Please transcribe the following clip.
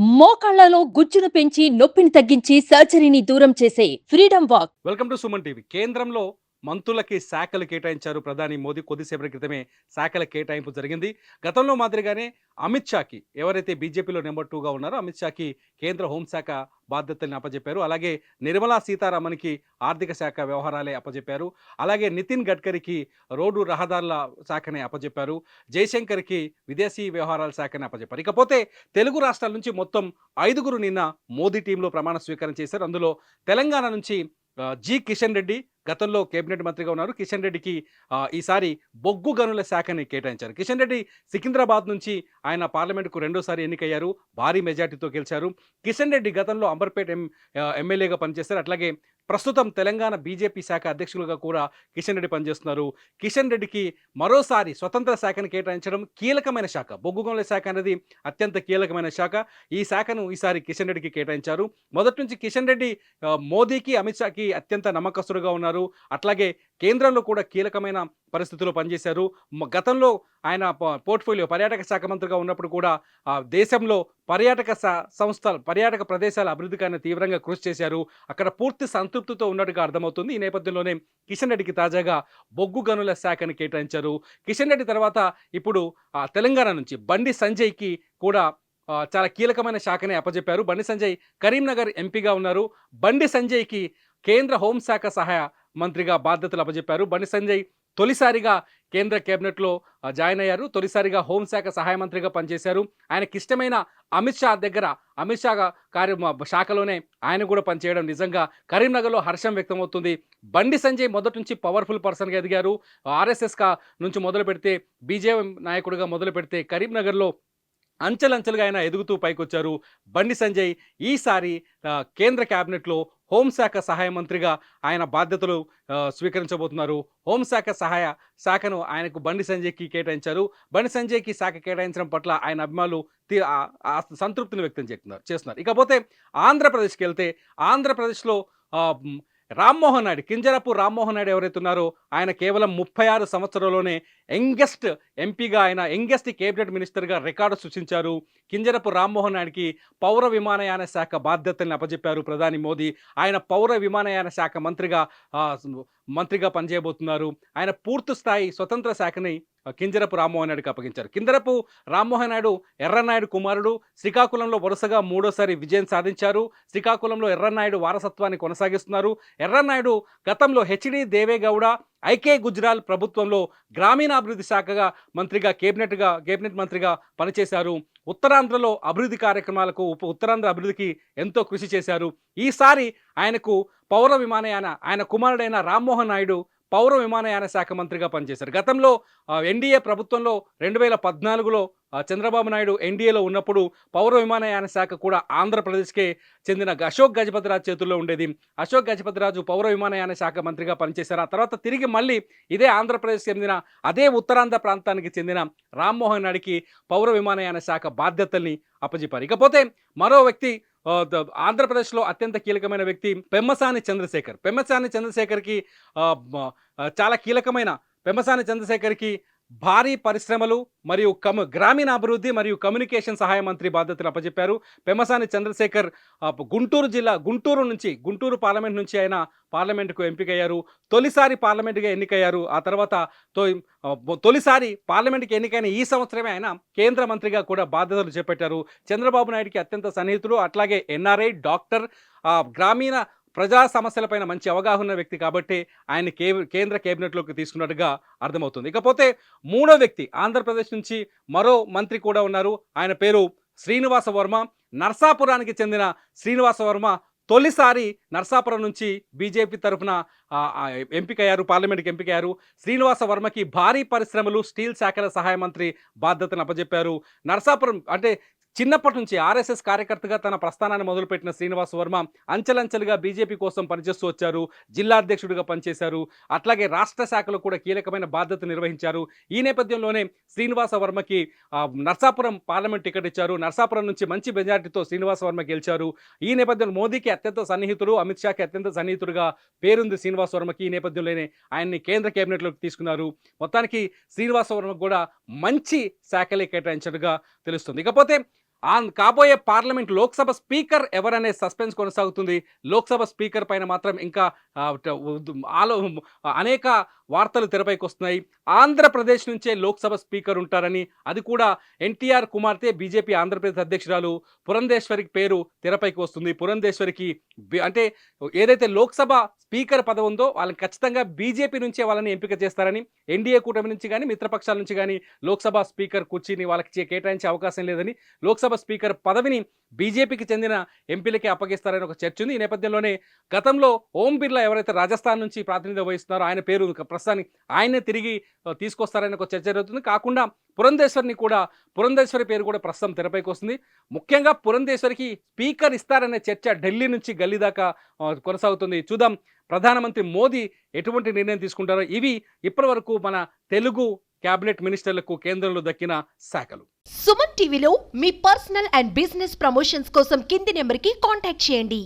మోకాళ్ళలో గుజ్జును పెంచి నొప్పిని తగ్గించి సర్జరీని దూరం చేసే freedom walk. Welcome to Suman TV. కేంద్రంలో మంత్రులకి శాఖలు కేటాయించారు ప్రధాని మోదీ. కొద్దిసేపటి క్రితమే శాఖల కేటాయింపు జరిగింది. గతంలో మాదిరిగానే అమిత్ షాకి ఎవరైతే బీజేపీలో నెంబర్ టూగా ఉన్నారో అమిత్ షాకి కేంద్ర హోంశాఖ బాధ్యతల్ని అప్పజెప్పారు. అలాగే నిర్మలా సీతారామన్కి ఆర్థిక శాఖ వ్యవహారాలే అప్పచెప్పారు అలాగే నితిన్ గడ్కరీకి రోడ్డు రహదారుల శాఖనే అప్పచెప్పారు జయశంకర్కి విదేశీ వ్యవహారాల శాఖని అప్పజెప్పారు. ఇకపోతే తెలుగు రాష్ట్రాల నుంచి మొత్తం ఐదుగురు నిన్న మోదీ టీంలో ప్రమాణ స్వీకారం చేశారు. అందులో తెలంగాణ నుంచి జి కిషన్ రెడ్డి గతంలో కేబినెట్ మంత్రిగా ఉన్నారు. కిషన్ రెడ్డికి ఈసారి బొగ్గు గనుల శాఖని కేటాయించారు. కిషన్ రెడ్డి సికింద్రాబాద్ నుంచి ఆయన పార్లమెంటుకు రెండోసారి ఎన్నికయ్యారు. భారీ మెజార్టీతో గెలిచారు. కిషన్ రెడ్డి గతంలో అంబర్పేట ఎం ఎమ్మెల్యేగా పనిచేశారు. అట్లాగే ప్రస్తుతం తెలంగాణ బీజేపీ శాఖ అధ్యక్షులుగా కూడా కిషన్ రెడ్డి పనిచేస్తున్నారు. కిషన్ రెడ్డికి మరోసారి స్వతంత్ర శాఖను కేటాయించడం కీలకమైన శాఖ. బొగ్గు శాఖ అనేది అత్యంత కీలకమైన శాఖ. ఈ శాఖను ఈసారి కిషన్ రెడ్డికి కేటాయించారు. మొదటి నుంచి కిషన్ రెడ్డి మోదీకి అమిత్ షాకి అత్యంత నమ్మకస్తుడుగా ఉన్నారు. అట్లాగే కేంద్రంలో కూడా కీలకమైన పరిస్థితుల్లో పనిచేశారు. గతంలో ఆయన పోర్ట్ఫోలియో పర్యాటక శాఖ మంత్రిగా ఉన్నప్పుడు కూడా దేశంలో పర్యాటక సంస్థలు పర్యాటక ప్రదేశాల అభివృద్ధికైనా తీవ్రంగా కృషి చేశారు. అక్కడ పూర్తి సంతృప్తితో ఉన్నట్టుగా అర్థమవుతుంది. ఈ నేపథ్యంలోనే కిషన్ రెడ్డికి తాజాగా బొగ్గు గనుల శాఖను కేటాయించారు. కిషన్ రెడ్డి తర్వాత ఇప్పుడు ఆ, తెలంగాణ నుంచి బండి సంజయ్కి కూడా చాలా కీలకమైన శాఖని అప్పజెప్పారు. బండి సంజయ్ కరీంనగర్ ఎంపీగా ఉన్నారు. బండి సంజయ్కి కేంద్ర హోంశాఖ సహాయ మంత్రిగా బాధ్యతలు అప్పజెప్పారు. బండి సంజయ్ తొలిసారిగా కేంద్ర కేబినెట్లో జాయిన్ అయ్యారు. తొలిసారిగా హోంశాఖ సహాయ మంత్రిగా పనిచేశారు. ఆయనకి ఇష్టమైన అమిత్ షా దగ్గర అమిత్ షా కార్య శాఖలోనే ఆయన కూడా పనిచేయడం నిజంగా కరీంనగర్లో హర్షం వ్యక్తమవుతుంది. బండి సంజయ్ మొదటి నుంచి పవర్ఫుల్ పర్సన్గా ఎదిగారు. ఆర్ఎస్ఎస్ కా నుంచి మొదలు పెడితే బీజేపీ నాయకుడిగా మొదలు పెడితే కరీంనగర్లో అంచెలంచెలుగా ఆయన ఎదుగుతూ పైకొచ్చారు. బండి సంజయ్ ఈసారి కేంద్ర క్యాబినెట్లో హోంశాఖ సహాయ మంత్రిగా ఆయన బాధ్యతలు స్వీకరించబోతున్నారు. హోంశాఖ సహాయ శాఖను ఆయనకు బండి సంజయ్కి కేటాయించారు. బండి సంజయ్కి శాఖ కేటాయించడం పట్ల ఆయన అభిమానులు తీ- సంతృప్తిని వ్యక్తం చేస్తున్నారు చేస్తున్నారు. ఇకపోతే ఆంధ్రప్రదేశ్కి వెళ్తే ఆంధ్రప్రదేశ్లో రామ్మోహన్ నాయుడు కింజరాపు రామ్మోహన్ నాయుడు ఎవరైతే ఉన్నారో ఆయన కేవలం ముప్పై ఆరు సంవత్సరంలోనే యంగెస్ట్ ఎంపీగా ఆయన యంగెస్ట్ కేబినెట్ మినిస్టర్గా రికార్డు సృష్టించారు. కింజరపు రామ్మోహన్ నాయుడికి పౌర విమానయాన శాఖ బాధ్యతల్ని అప్పజెప్పారు ప్రధాని మోదీ. ఆయన పౌర విమానయాన శాఖ మంత్రిగా మంత్రిగా పనిచేయబోతున్నారు. ఆయన పూర్తి స్థాయి స్వతంత్ర శాఖని కింజరపు రామ్మోహన్ నాయుడుకి అప్పగించారు. కింజరపు రామ్మోహన్ నాయుడు ఎర్రనాయుడు కుమారుడు. శ్రీకాకుళంలో వరుసగా మూడోసారి విజయం సాధించారు. శ్రీకాకుళంలో ఎర్రనాయుడు వారసత్వాన్ని కొనసాగిస్తున్నారు. ఎర్రనాయుడు గతంలో హెచ్డి దేవేగౌడ ఐకే గుజరాల్ ప్రభుత్వంలో గ్రామీణాభివృద్ధి శాఖగా మంత్రిగా కేబినెట్గా కేబినెట్ మంత్రిగా పనిచేశారు. ఉత్తరాంధ్రలో అభివృద్ధి కార్యక్రమాలకు ఉప ఉత్తరాంధ్ర అభివృద్ధికి ఎంతో కృషి చేశారు. ఈసారి ఆయనకు పౌర విమానయాన ఆయన కుమారుడైన రామ్మోహన్ నాయుడు పౌర విమానయాన శాఖ మంత్రిగా పనిచేశారు. గతంలో ఎన్డీఏ ప్రభుత్వంలో రెండు వేల పద్నాలుగులో చంద్రబాబు నాయుడు ఎన్డీఏలో ఉన్నప్పుడు పౌర విమానయాన శాఖ కూడా ఆంధ్రప్రదేశ్కే చెందిన అశోక్ గజపతిరాజు చేతుల్లో ఉండేది. అశోక్ గజపతిరాజు పౌర విమానయాన శాఖ మంత్రిగా పనిచేశారు. ఆ తర్వాత తిరిగి మళ్ళీ ఇదే ఆంధ్రప్రదేశ్ చెందిన అదే ఉత్తరాంధ్ర ప్రాంతానికి చెందిన రామ్మోహన్ నాయుడికి పౌర విమానయాన శాఖ బాధ్యతల్ని అప్పజెప్పారు. ఇకపోతే మరో వ్యక్తి ఆంధ్రప్రదేశ్లో అత్యంత కీలకమైన వ్యక్తి పెమ్మసాని చంద్రశేఖర్. పెమ్మసాని చంద్రశేఖర్కి చాలా కీలకమైన పెమ్మసాని చంద్రశేఖర్కి భారీ పరిశ్రమలు మరియు కము గ్రామీణాభివృద్ధి మరియు కమ్యూనికేషన్ సహాయ మంత్రి బాధ్యతలు అప్పచెప్పారు పెమసాని చంద్రశేఖర్ గుంటూరు జిల్లా గుంటూరు నుంచి గుంటూరు పార్లమెంట్ నుంచి ఆయన పార్లమెంటుకు ఎంపికయ్యారు. తొలిసారి పార్లమెంటుగా ఎన్నికయ్యారు. ఆ తర్వాత తొలిసారి పార్లమెంట్కి ఎన్నికైన ఈ సంవత్సరమే ఆయన కేంద్ర మంత్రిగా కూడా బాధ్యతలు చేపట్టారు. చంద్రబాబు నాయుడికి అత్యంత సన్నిహితుడు. అట్లాగే ఎన్ఆర్ఐ డాక్టర్ గ్రామీణ ప్రజా సమస్యలపైన మంచి అవగాహన ఉన్న వ్యక్తి కాబట్టి ఆయన కే కేంద్ర కేబినెట్లోకి తీసుకున్నట్టుగా అర్థమవుతుంది. ఇకపోతే మూడో వ్యక్తి ఆంధ్రప్రదేశ్ నుంచి మరో మంత్రి కూడా ఉన్నారు. ఆయన పేరు శ్రీనివాస వర్మ. నర్సాపురానికి చెందిన శ్రీనివాస వర్మ తొలిసారి నర్సాపురం నుంచి బీజేపీ తరఫున ఎంపికయ్యారు పార్లమెంట్కి ఎంపికయ్యారు. శ్రీనివాస వర్మకి భారీ పరిశ్రమలు స్టీల్ శాఖల సహాయ మంత్రి బాధ్యతను అప్పజెప్పారు. నర్సాపురం అంటే చిన్నప్పటి నుంచి ఆర్ఎస్ఎస్ కార్యకర్తగా తన ప్రస్థానాన్ని మొదలుపెట్టిన శ్రీనివాస్ వర్మ అంచెలంచెలుగా బీజేపీ కోసం పనిచేస్తూ వచ్చారు జిల్లా అధ్యక్షుడిగా పనిచేశారు అట్లాగే రాష్ట్ర శాఖలో కూడా కీలకమైన బాధ్యత నిర్వహించారు. ఈ నేపథ్యంలోనే శ్రీనివాస వర్మకి నర్సాపురం పార్లమెంట్ టికెట్ ఇచ్చారు. నర్సాపురం నుంచి మంచి మెజార్టీతో శ్రీనివాస వర్మ గెలిచారు. ఈ నేపథ్యంలో మోదీకి అత్యంత సన్నిహితుడు అమిత్ షాకి అత్యంత సన్నిహితుడుగా పేరుంది శ్రీనివాస వర్మకి. ఈ నేపథ్యంలోనే ఆయన్ని కేంద్ర కేబినెట్లోకి తీసుకున్నారు. మొత్తానికి శ్రీనివాస వర్మకు కూడా మంచి శాఖలే కేటాయించినట్టుగా తెలుస్తుంది. ఇకపోతే ఆ కాబోయే పార్లమెంట్ లోక్సభ స్పీకర్ ఎవరనే సస్పెన్స్ కొనసాగుతుంది. లోక్సభ స్పీకర్ పైన మాత్రం ఇంకా ఆలో అనేక వార్తలు తెరపైకి వస్తున్నాయి. ఆంధ్రప్రదేశ్ నుంచే లోక్సభ స్పీకర్ ఉంటారని అది కూడా ఎన్టీఆర్ కుమార్తె బీజేపీ ఆంధ్రప్రదేశ్ అధ్యక్షురాలు పురంధేశ్వరికి పేరు తెరపైకి వస్తుంది. పురంధేశ్వరికి అంటే ఏదైతే లోక్సభ స్పీకర్ పదవి ఉందో వాళ్ళని ఖచ్చితంగా బీజేపీ నుంచే వాళ్ళని ఎంపిక చేస్తారని ఎన్డీఏ కూటమి నుంచి కానీ మిత్రపక్షాల నుంచి కానీ లోక్సభ స్పీకర్ కుర్చీని వాళ్ళకి కేటాయించే అవకాశం లేదని లోక్సభ స్పీకర్ పదవిని బీజేపీకి చెందిన ఎంపీలకే అప్పగిస్తారని ఒక చర్చ ఉంది. ఈ నేపథ్యంలోనే గతంలో ఓం బిర్లా ఎవరైతే రాజస్థాన్ నుంచి ప్రాతినిధ్యం వహిస్తున్నారో ఆయన పేరు ప్రస్తుతానికి ఆయనే తిరిగి తీసుకొస్తారని ఒక చర్చ జరుగుతుంది. కాకుండా పురంధేశ్వరిని కూడా పురంధేశ్వరి పేరు కూడా ప్రస్తుతం తెరపైకి వస్తుంది. ముఖ్యంగా పురంధేశ్వరికి స్పీకర్ ఇస్తారనే చర్చ ఢిల్లీ నుంచి గల్లీ దాకా కొనసాగుతుంది. చూద్దాం ప్రధానమంత్రి మోదీ ఎటువంటి నిర్ణయం తీసుకుంటారో. ఇవి ఇప్పటివరకు మన తెలుగు కేబినెట్ మినిస్టర్లకు కేంద్రంలో దక్కిన శాఖలు. సుమన్ టీవీలో మీ పర్సనల్ అండ్ బిజినెస్ ప్రమోషన్స్ కోసం కింది నెంబర్కి కాంటాక్ట్ చేయండి.